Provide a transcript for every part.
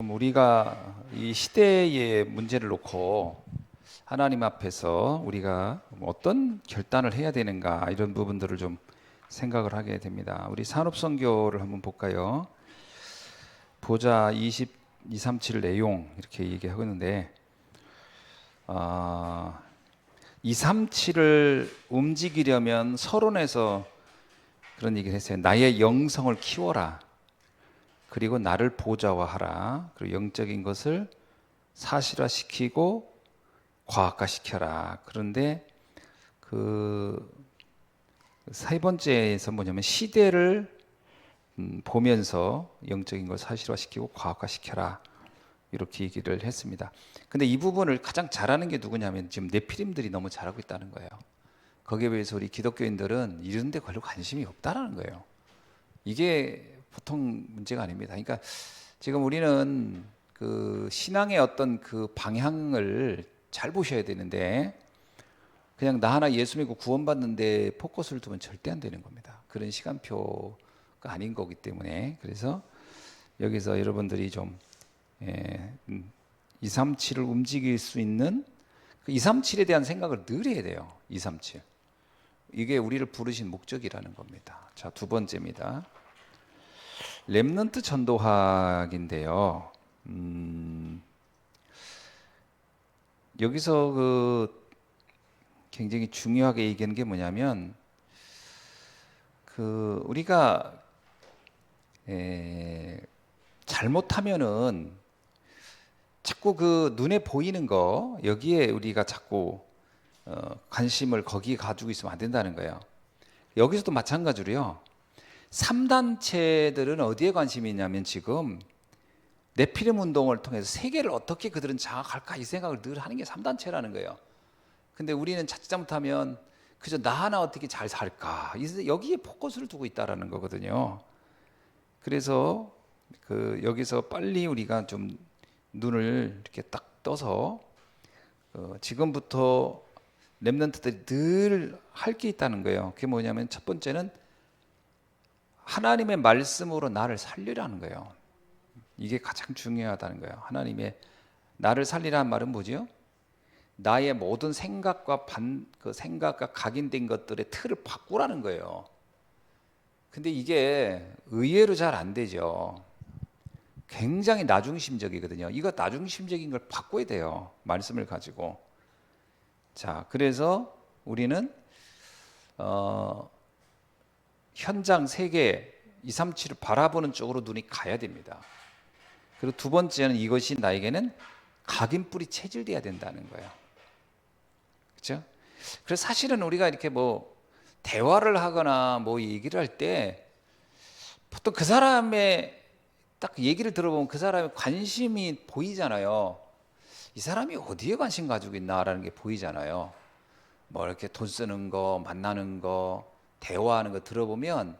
우리가 이 시대의 문제를 놓고 하나님 앞에서 우리가 어떤 결단을 해야 되는가 이런 부분들을 좀 생각을 하게 됩니다. 우리 산업선교를 한번 볼까요? 보자 20, 237 내용 이렇게 얘기하고 있는데 아, 237을 움직이려면 서론에서 그런 얘기를 했어요. 나의 영성을 키워라. 그리고 나를 보좌화하라. 그리고 영적인 것을 사실화시키고 과학화시켜라. 그런데 그 세 번째에서 뭐냐면 시대를 음, 보면서 영적인 걸 사실화시키고 과학화시켜라. 이렇게 얘기를 했습니다. 근데 이 부분을 가장 잘하는 게 누구냐면 지금 네피림들이 너무 잘하고 있다는 거예요. 거기에 비해서 우리 기독교인들은 이런 데 별로 관심이 없다라는 거예요. 이게 보통 문제가 아닙니다. 그러니까 지금 우리는 그 신앙의 어떤 그 방향을 잘 보셔야 되는데 그냥 나 하나 예수 믿고 구원받는데 포커스를 두면 절대 안 되는 겁니다. 그런 시간표가 아닌 거기 때문에 그래서 여기서 여러분들이 좀 예, 음, 237을 움직일 수 있는 그 237에 대한 생각을 늘 해야 돼요. 237. 이게 우리를 부르신 목적이라는 겁니다. 자, 두 번째입니다. 렘넌트 전도학인데요. 음, 여기서 그 굉장히 중요하게 얘기하는 게 뭐냐면 그 우리가 에, 잘못하면은 자꾸 그 눈에 보이는 거 여기에 우리가 자꾸 어, 관심을 거기에 가지고 있으면 안 된다는 거예요. 여기서도 마찬가지로요. 3단체들은 어디에 관심이 있냐면 지금 네피림 운동을 통해서 세계를 어떻게 그들은 장악할까 이 생각을 늘 하는 게 3단체라는 거예요. 근데 우리는 자칫 잘못하면 그저 나 하나 어떻게 잘 살까 이- 여기에 포커스를 두고 있다라는 거거든요. 그래서 그 여기서 빨리 우리가 좀 눈을 이렇게 딱 떠서 어, 지금부터 렘넌트들이 늘 할 게 있다는 거예요. 그게 뭐냐면 첫 번째는 하나님의 말씀으로 나를 살리라는 거예요. 이게 가장 중요하다는 거예요. 하나님의 나를 살리라는 말은 뭐지요? 나의 모든 생각과 반, 그 생각과 각인된 것들의 틀을 바꾸라는 거예요. 근데 이게 의외로 잘 안 되죠. 굉장히 나중심적이거든요. 이거 나중심적인 걸 바꿔야 돼요. 말씀을 가지고. 자, 그래서 우리는 어, 현장 세계 237을 바라보는 쪽으로 눈이 가야 됩니다. 그리고 두 번째는 이것이 나에게는 각인뿌리 체질돼야 된다는 거예요. 그렇죠? 그래서 사실은 우리가 이렇게 뭐 대화를 하거나 뭐 얘기를 할 때 보통 그 사람의 딱 얘기를 들어보면 그 사람의 관심이 보이잖아요. 이 사람이 어디에 관심 가지고 있나라는 게 보이잖아요. 뭐 이렇게 돈 쓰는 거, 만나는 거, 대화하는 거 들어보면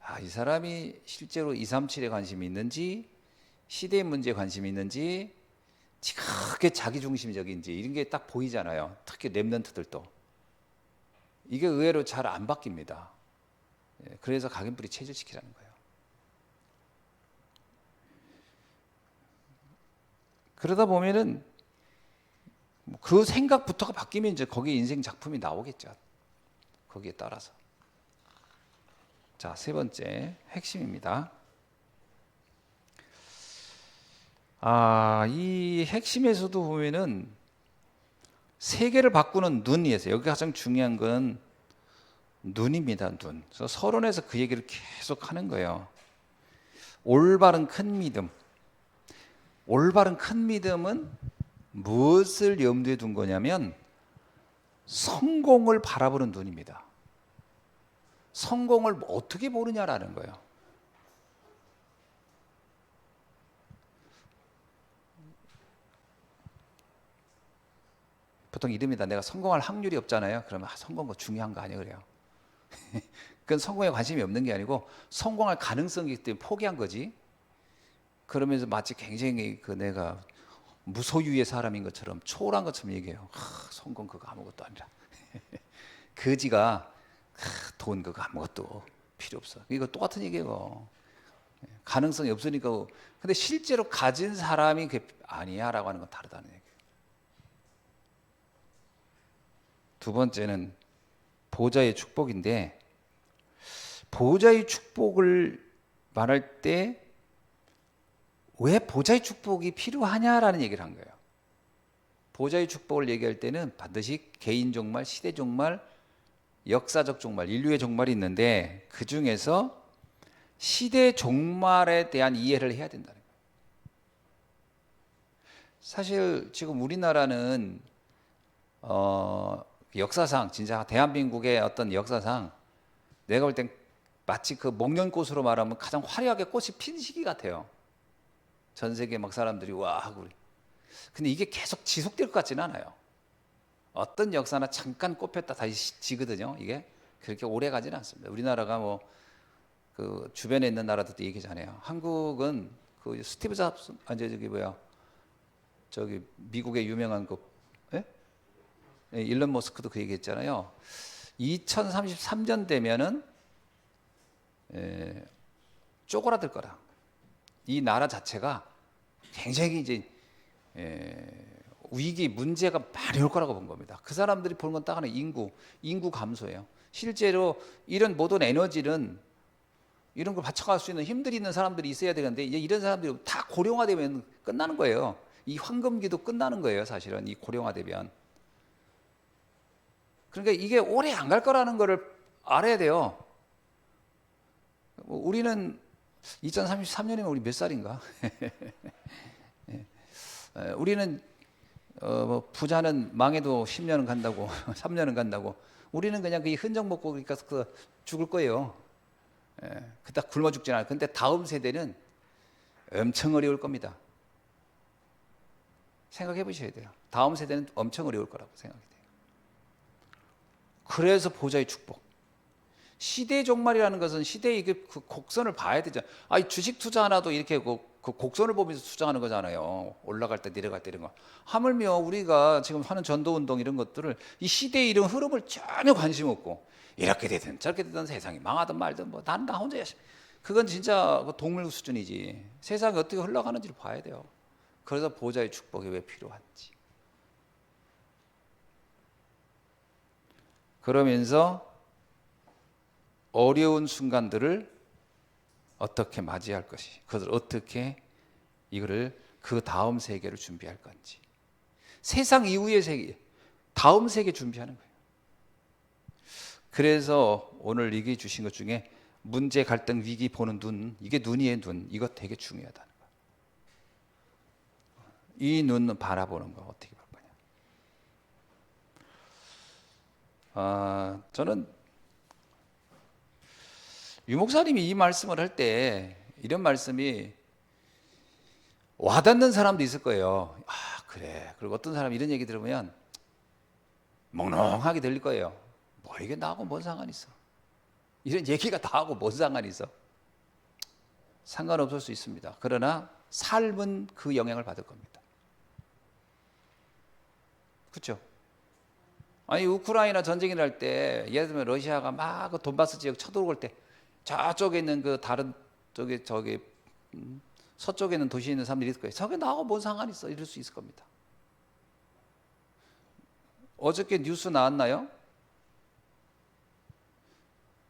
아, 이 사람이 실제로 237에 관심이 있는지 시대의 문제에 관심이 있는지 지극하게 자기중심적인지 이런 게 딱 보이잖아요. 특히 랩런트들도 이게 의외로 잘 안 바뀝니다. 예, 그래서 각인뿌리 체질시키라는 거예요. 그러다 보면은 뭐그 생각부터가 바뀌면 이제 거기에 인생 작품이 나오겠죠. 거기에 따라서. 자, 세 번째 핵심입니다. 아, 이 핵심에서도 보면은 세계를 바꾸는 눈이에서 여기 가장 중요한 건 눈입니다, 눈. 그래서 서론에서 그 얘기를 계속 하는 거예요. 올바른 큰 믿음. 올바른 큰 믿음은 무엇을 염두에 둔 거냐면 성공을 바라보는 눈입니다. 성공을 어떻게 보느냐라는 거예요. 보통 이릅니다. 내가 성공할 확률이 없잖아요. 그러면 아, 성공 거 중요한 거 아니에요, 그래요. 그건 성공에 관심이 없는 게 아니고 성공할 가능성이 있기 때문에 포기한 거지. 그러면서 마치 굉장히 그 내가 무소유의 사람인 것처럼 초월한 것처럼 얘기해요. 하, 성공 그거 아무것도 아니라. 거지가 하, 돈 그거 아무것도 필요 없어. 이거 똑같은 얘기예요. 가능성이 없으니까. 근데 실제로 가진 사람이 그게 아니야라고 하는 건 다르다는 얘기예요. 두 번째는 보좌의 축복인데 보좌의 축복을 말할 때 왜 보좌의 축복이 필요하냐라는 얘기를 한 거예요. 보좌의 축복을 얘기할 때는 반드시 개인 종말, 시대 종말, 역사적 종말, 인류의 종말이 있는데 그 중에서 시대 종말에 대한 이해를 해야 된다는 거예요. 사실 지금 우리나라는 어, 역사상 진짜 대한민국의 어떤 역사상 내가 볼 땐 마치 그 목련꽃으로 말하면 가장 화려하게 꽃이 핀 시기 같아요. 전 세계 막 사람들이 와 하고. 근데 이게 계속 지속될 것 같지는 않아요. 어떤 역사나 잠깐 꽃폈다 다시 지거든요. 이게 그렇게 오래 가지는 않습니다. 우리나라가 뭐 그 주변에 있는 나라들도 얘기잖아요. 한국은 그 스티브 잡스 아니 저기 뭐야 저기 미국의 유명한 그 예? 예, 일론 머스크도 그 얘기했잖아요. 2033년 되면은 에, 쪼그라들 거라. 이 나라 자체가 굉장히 이제 에, 위기 문제가 많이 올 거라고 본 겁니다. 그 사람들이 보는 건 딱 하나 인구 인구 감소예요. 실제로 이런 모든 에너지는 이런 걸 바쳐갈 수 있는 힘들이 있는 사람들이 있어야 되는데 이런 사람들이 다 고령화되면 끝나는 거예요. 이 황금기도 끝나는 거예요. 사실은 이 고령화되면. 그러니까 이게 오래 안 갈 거라는 거를 알아야 돼요. 뭐 우리는 2033년이면 우리 몇 살인가? 예. 에, 우리는 어, 뭐 부자는 망해도 10년은 간다고, 3년은 간다고. 우리는 그냥 그 흔적 먹고 그러니까 그 죽을 거예요. 예, 그닥 굶어 죽진 않아요. 근데 다음 세대는 엄청 어려울 겁니다. 생각해 보셔야 돼요. 다음 세대는 엄청 어려울 거라고 생각이 돼요. 그래서 보좌의 축복. 시대 종말이라는 것은 시대의 그, 그 곡선을 봐야 되죠. 아니 주식 투자 하나도 이렇게 그, 그 곡선을 보면서 투자하는 거잖아요. 올라갈 때 내려갈 때 이런 거. 하물며 우리가 지금 하는 전도 운동 이런 것들을 이 시대의 이런 흐름을 전혀 관심 없고 이렇게 되든 저렇게 되든 세상이 망하든 말든 뭐 나는 나 혼자 열심히. 그건 진짜 그 동물 수준이지. 세상이 어떻게 흘러가는지를 봐야 돼요. 그래서 보좌의 축복이 왜 필요한지. 그러면서 어려운 순간들을 어떻게 맞이할 것이, 그것을 어떻게 이거를 그 다음 세계를 준비할 건지. 세상 이후의 세계, 다음 세계 준비하는 거예요. 그래서 오늘 얘기해 주신 것 중에 문제, 갈등, 위기 보는 눈, 이게 눈이의 눈, 이거 되게 중요하다는 거예요. 이눈 바라보는 거 어떻게 볼 거냐. 아, 저는 유 목사님이 이 말씀을 할 때 이런 말씀이 와닿는 사람도 있을 거예요. 아, 그래. 그리고 어떤 사람 이런 얘기 들으면 몽롱하게 들릴 거예요. 뭐 이게 나하고 뭔 상관 있어? 이런 얘기가 나하고 뭔 상관 있어? 상관없을 수 있습니다. 그러나 삶은 그 영향을 받을 겁니다. 그렇죠? 아니 우크라이나 전쟁이 날 때 예를 들면 러시아가 막 그 돈바스 지역 쳐들어올 때 저쪽에 있는 그 다른 저기 저기 음, 서쪽에 있는 도시에 있는 사람들이 있을 거예요. 저게 나하고 뭔 상관 있어? 이럴 수 있을 겁니다. 어저께 뉴스 나왔나요?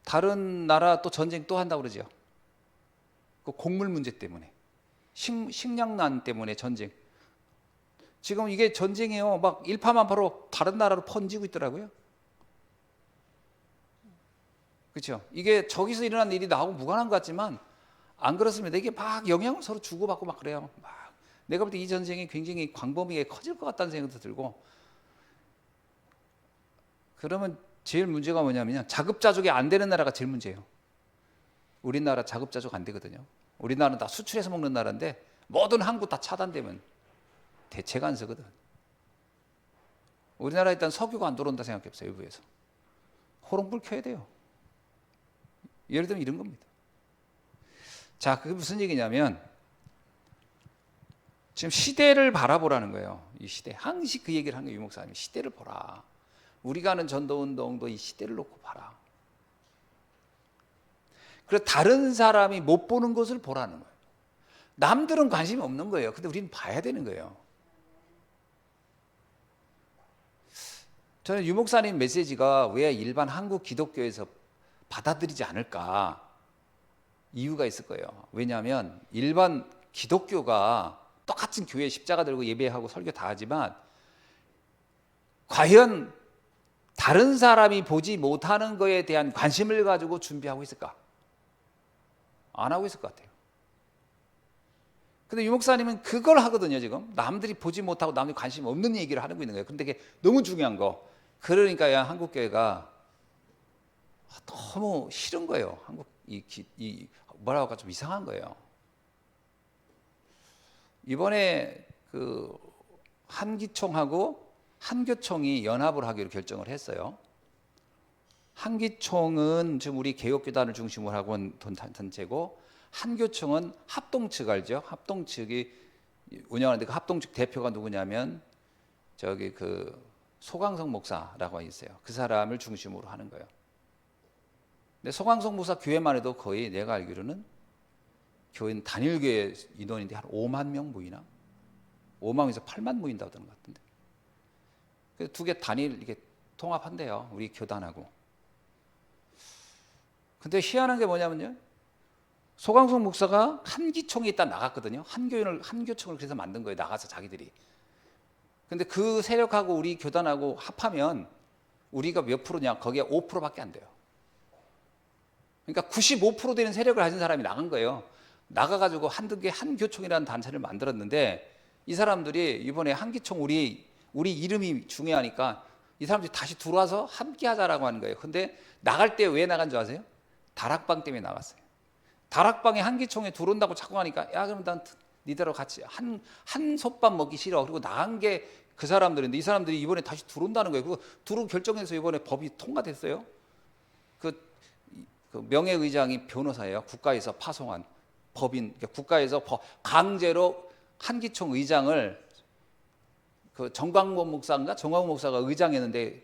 다른 나라 또 전쟁 또 한다고 그러죠. 그 곡물 문제 때문에 식, 식량난 때문에 전쟁. 지금 이게 전쟁이에요. 막 일파만파로 다른 나라로 번지고 있더라고요. 그렇죠? 이게 저기서 일어난 일이 나하고 무관한 것 같지만 안 그렇습니다. 이게 막 영향을 서로 주고받고 막 그래요. 막 내가 볼 때 이 전쟁이 굉장히 광범위하게 커질 것 같다는 생각도 들고 그러면 제일 문제가 뭐냐면요. 자급자족이 안 되는 나라가 제일 문제예요. 우리나라 자급자족 안 되거든요. 우리나라는 다 수출해서 먹는 나라인데 모든 항구 다 차단되면 대체가 안 서거든. 우리나라 일단 석유가 안 들어온다 생각해 보세요. 외부에서. 호롱불 켜야 돼요. 예를 들면 이런 겁니다. 자, 그게 무슨 얘기냐면 지금 시대를 바라보라는 거예요. 이 시대. 항시 그 얘기를 한 거예요. 유목사님이. 시대를 보라. 우리가 하는 전도 운동도 이 시대를 놓고 봐라. 그래서 다른 사람이 못 보는 것을 보라는 거예요. 남들은 관심이 없는 거예요. 근데 우리는 봐야 되는 거예요. 저는 유목사님 메시지가 왜 일반 한국 기독교에서 받아들이지 않을까 이유가 있을 거예요. 왜냐하면 일반 기독교가 똑같은 교회 십자가 들고 예배하고 설교 다 하지만 과연 다른 사람이 보지 못하는 것에 대한 관심을 가지고 준비하고 있을까? 안 하고 있을 것 같아요. 근데 유목사님은 그걸 하거든요, 지금. 남들이 보지 못하고 남들이 관심 없는 얘기를 하고 있는 거예요. 근데 그게 너무 중요한 거. 그러니까 야, 한국교회가 너무 싫은 거예요. 한국 이, 기- 이 뭐라고 할까 좀 이상한 거예요. 이번에 그 한기총하고 한교총이 연합을 하기로 결정을 했어요. 한기총은 지금 우리 개혁교단을 중심으로 하고 있는 돈- 단체고 한교총은 합동측 알죠? 합동측이 운영하는데 그 합동측 대표가 누구냐면 저기 그 소강성 목사라고 있어요. 그 사람을 중심으로 하는 거예요. 근데 소강성 목사 교회만 해도 거의 내가 알기로는 교인 단일교회 인원인데 한 5만 명 모이나? 5만에서 8만 모인다고 하는 것 같은데. 두개 단일 이게 통합한대요. 우리 교단하고. 근데 희한한 게 뭐냐면요. 소강성 목사가 한기총에 있다 나갔거든요. 한교인을 한교총을 그래서 만든 거예요. 나가서 자기들이. 근데 그 세력하고 우리 교단하고 합하면 우리가 몇 프로냐? 거기에 5%밖에 안 돼요. 그러니까 95% 되는 세력을 가진 사람이 나간 거예요. 나가가지고 한두 개 한교총이라는 단체를 만들었는데 이 사람들이 이번에 한기총 우리 우리 이름이 중요하니까 이 사람들이 다시 들어와서 함께 하자라고 하는 거예요. 근데 나갈 때 왜 나간 줄 아세요? 다락방 때문에 나갔어요. 다락방에 한기총에 들어온다고 자꾸 하니까 야 그럼 난 니들하고 같이 한 한 솥밥 먹기 싫어. 그리고 나간 게 그 사람들인데 이 사람들이 이번에 다시 들어온다는 거예요. 그리고 들어 결정해서 이번에 법이 통과됐어요. 그, 그 명예의장이 변호사예요. 국가에서 파송한 법인 그러니까 국가에서 법- 강제로 한기총 의장을 그 정광범 목사인가 정광범 목사가 의장했는데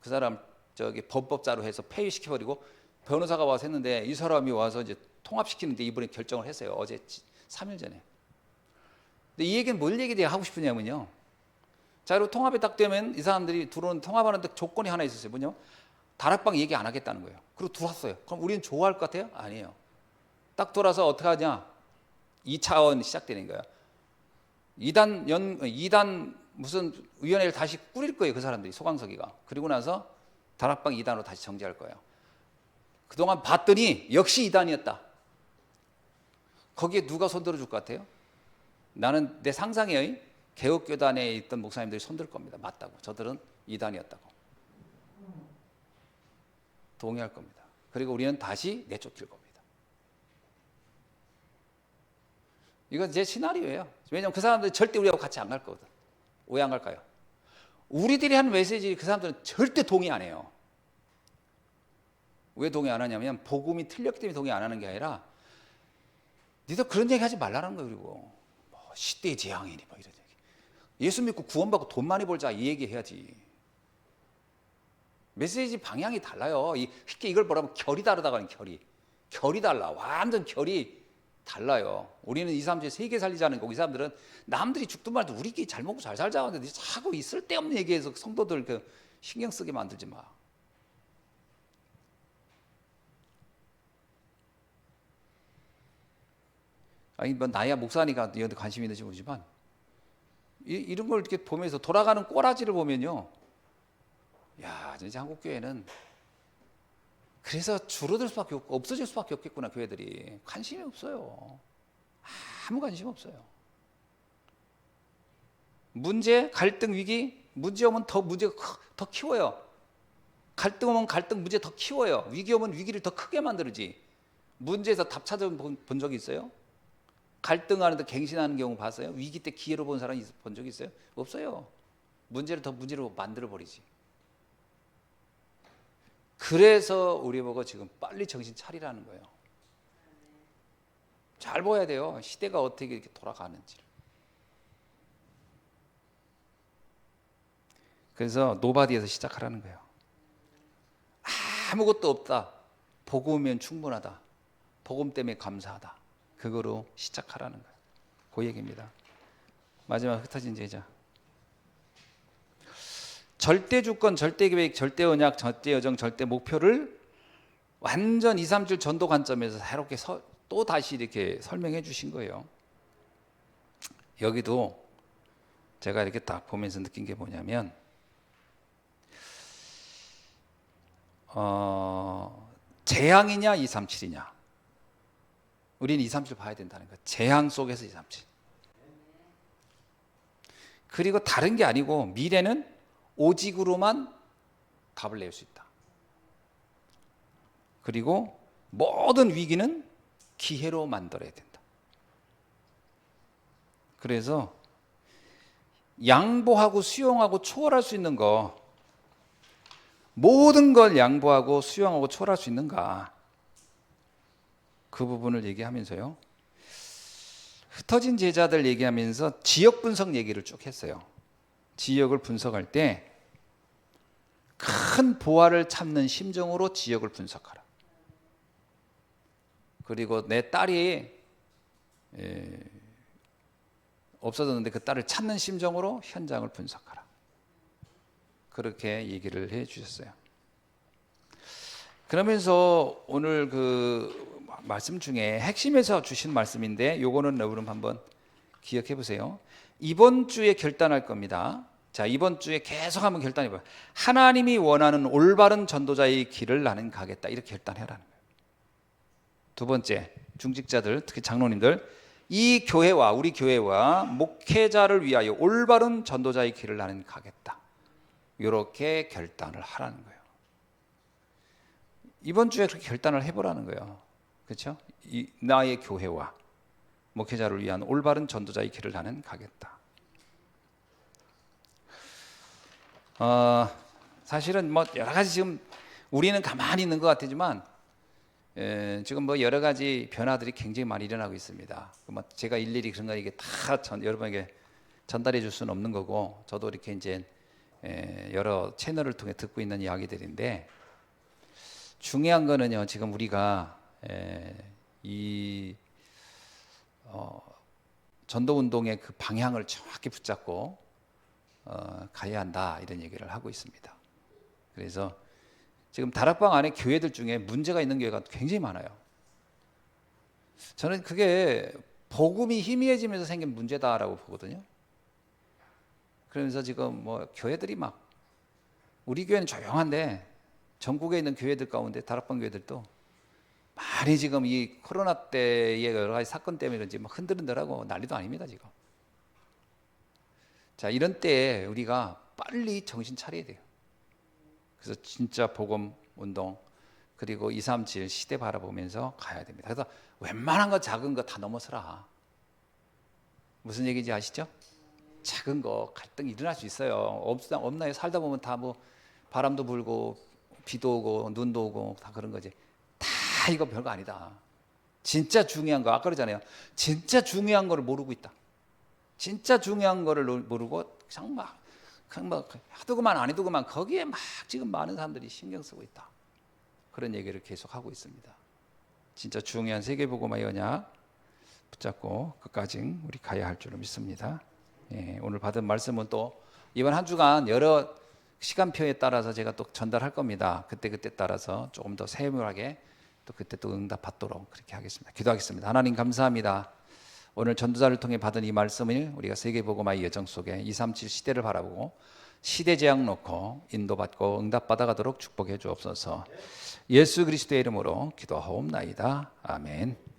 그 사람 저기 범법자로 해서 폐위시켜 버리고 변호사가 와서 했는데 이 사람이 와서 이제 통합시키는데 이번에 결정을 했어요. 어제 3일 전에. 근데 이 얘기는 뭘 얘기 하고 싶으냐면요. 자, 그리고 통합이 딱 되면 이 사람들이 들어오는 통합하는데 조건이 하나 있었어요. 뭐냐? 다락방 얘기 안 하겠다는 거예요. 그리고 들어왔어요. 그럼 우리는 좋아할 것 같아요? 아니에요. 딱 돌아서 어떻게 하냐? 2차원 시작되는 거예요. 2단 연 2단 무슨 위원회를 다시 꾸릴 거예요. 그 사람들이 소강석이가. 그리고 나서 다락방 2단으로 다시 정지할 거예요. 그동안 봤더니 역시 2단이었다. 거기에 누가 손들어 줄 것 같아요? 나는 내 상상이에요. 개혁교단에 있던 목사님들이 손들 겁니다. 맞다고. 저들은 2단이었다고. 동의할 겁니다. 그리고 우리는 다시 내쫓길 겁니다. 이건 제 시나리오예요. 왜냐하면 그 사람들이 절대 우리하고 같이 안 갈 거거든. 왜 안 갈까요? 우리들이 하는 메시지 그 사람들은 절대 동의 안 해요. 왜 동의 안 하냐면 복음이 틀렸기 때문에 동의 안 하는 게 아니라 니들 그런 얘기 하지 말라는 거예요. 그리고 뭐 시대의 재앙이니 뭐 이런 얘기. 예수 믿고 구원받고 돈 많이 벌자 이 얘기 해야지. 메시지 방향이 달라요. 이 쉽게 이걸 뭐라면 결이 다르다고 하는 결이. 결이 달라. 완전 결이 달라요. 우리는 이 사람들이 세계 살리자는 거고 이 사람들은 남들이 죽든 말든 우리끼리 잘 먹고 잘 살자고 하는데 자꾸 이 쓸데없는 얘기해서 성도들 그 신경 쓰게 만들지 마. 아니 뭐 나야 목사니까 이런데 관심 있는지 모르지만 이, 이런 걸 이렇게 보면서 돌아가는 꼬라지를 보면요. 야, 진짜 한국 교회는 그래서 줄어들 수밖에 없고 없어질 수밖에 없겠구나 교회들이 관심이 없어요. 아무 관심 없어요. 문제, 갈등, 위기, 문제 오면 더 문제가 크- 더 키워요. 갈등 오면 갈등, 문제 더 키워요. 위기 오면 위기를 더 크게 만들지. 문제에서 답 찾아본 본 적이 있어요? 갈등하는데 갱신하는 경우 봤어요? 위기 때 기회로 본 사람 본 적 있어요? 없어요. 문제를 더 문제로 만들어 버리지. 그래서 우리 보고 지금 빨리 정신 차리라는 거예요. 잘 보아야 돼요. 시대가 어떻게 이렇게 돌아가는지를. 그래서 노바디에서 시작하라는 거예요. 아무것도 없다. 복음이면 충분하다. 복음 때문에 감사하다. 그거로 시작하라는 거예요. 그 얘기입니다. 마지막 흩어진 제자. 절대 주권, 절대 계획, 절대 언약, 절대 여정, 절대 목표를 완전 2, 3줄 전도 관점에서 새롭게 서, 또 다시 이렇게 설명해 주신 거예요. 여기도 제가 이렇게 딱 보면서 느낀 게 뭐냐면 어, 재앙이냐 237이냐 우리는 237 봐야 된다는 거예요. 재앙 속에서 237 그리고 다른 게 아니고 미래는 오직으로만 답을 낼 수 있다. 그리고 모든 위기는 기회로 만들어야 된다. 그래서 양보하고 수용하고 초월할 수 있는 거 모든 걸 양보하고 수용하고 초월할 수 있는가 그 부분을 얘기하면서요 흩어진 제자들 얘기하면서 지역 분석 얘기를 쭉 했어요 지역을 분석할 때 큰 보화를 찾는 심정으로 지역을 분석하라 그리고 내 딸이 에, 없어졌는데 그 딸을 찾는 심정으로 현장을 분석하라. 그렇게 얘기를 해 주셨어요. 그러면서 오늘 그 말씀 중에 핵심에서 주신 말씀인데 요거는 여러분 한번 기억해 보세요. 이번 주에 결단할 겁니다. 자, 이번 주에 계속 한번 결단해 봐요. 하나님이 원하는 올바른 전도자의 길을 나는 가겠다. 이렇게 결단해라는 거예요. 두 번째, 중직자들, 특히 장로님들, 이 교회와 우리 교회와 목회자를 위하여 올바른 전도자의 길을 나는 가겠다. 이렇게 결단을 하라는 거예요. 이번 주에 그렇게 결단을 해보라는 거예요. 그렇죠? 이, 나의 교회와 목회자를 위한 올바른 전도자의 길을 나는 가겠다. 어, 사실은 뭐 여러 가지 지금 우리는 가만히 있는 것 같지만 에, 지금 뭐 여러 가지 변화들이 굉장히 많이 일어나고 있습니다. 뭐 제가 일일이 그런 거 이게 다 전, 여러분에게 전달해 줄 수는 없는 거고 저도 이렇게 이제 에, 여러 채널을 통해 듣고 있는 이야기들인데 중요한 거는요 지금 우리가 에, 이 어, 전도 운동의 그 방향을 정확히 붙잡고 어, 가야 한다 이런 얘기를 하고 있습니다. 그래서 지금 다락방 안에 교회들 중에 문제가 있는 교회가 굉장히 많아요. 저는 그게 복음이 희미해지면서 생긴 문제다라고 보거든요. 그러면서 지금 뭐 교회들이 막 우리 교회는 조용한데 전국에 있는 교회들 가운데 다락방 교회들도 많이 지금 이 코로나 때의 여러 가지 사건 때문에 그런지 막 흔들흔들하고 난리도 아닙니다 지금. 자 이런 때에 우리가 빨리 정신 차려야 돼요. 그래서 진짜 복음 운동 그리고 237 시대 바라보면서 가야 됩니다. 그래서 웬만한 거 작은 거 다 넘어서라. 무슨 얘기인지 아시죠? 작은 거 갈등 일어날 수 있어요. 없, 없나요? 살다 보면 다 뭐 바람도 불고 비도 오고 눈도 오고 다 그런 거지. 다 이거 별거 아니다. 진짜 중요한 거 아까 그러잖아요. 진짜 중요한 거를 모르고 있다. 진짜 중요한 거를 모르고 그냥 막 그냥 뭐 하두고만 안 해두고만 거기에 막 지금 많은 사람들이 신경 쓰고 있다. 그런 얘기를 계속 하고 있습니다. 진짜 중요한 세계보고마의 언약 붙잡고 끝까지 우리 가야 할 줄을 믿습니다. 예, 오늘 받은 말씀은 또 이번 한 주간 여러 시간표에 따라서 제가 또 전달할 겁니다. 그때 그때 따라서 조금 더 세밀하게 또 그때 또 응답 받도록 그렇게 하겠습니다. 기도하겠습니다. 하나님 감사합니다. 오늘 전도자를 통해 받은 이 말씀을 우리가 세계보고마의 여정 속에 237 시대를 바라보고 시대 제약 놓고 인도받고 응답받아가도록 축복해 주옵소서. 예수 그리스도의 이름으로 기도하옵나이다. 아멘.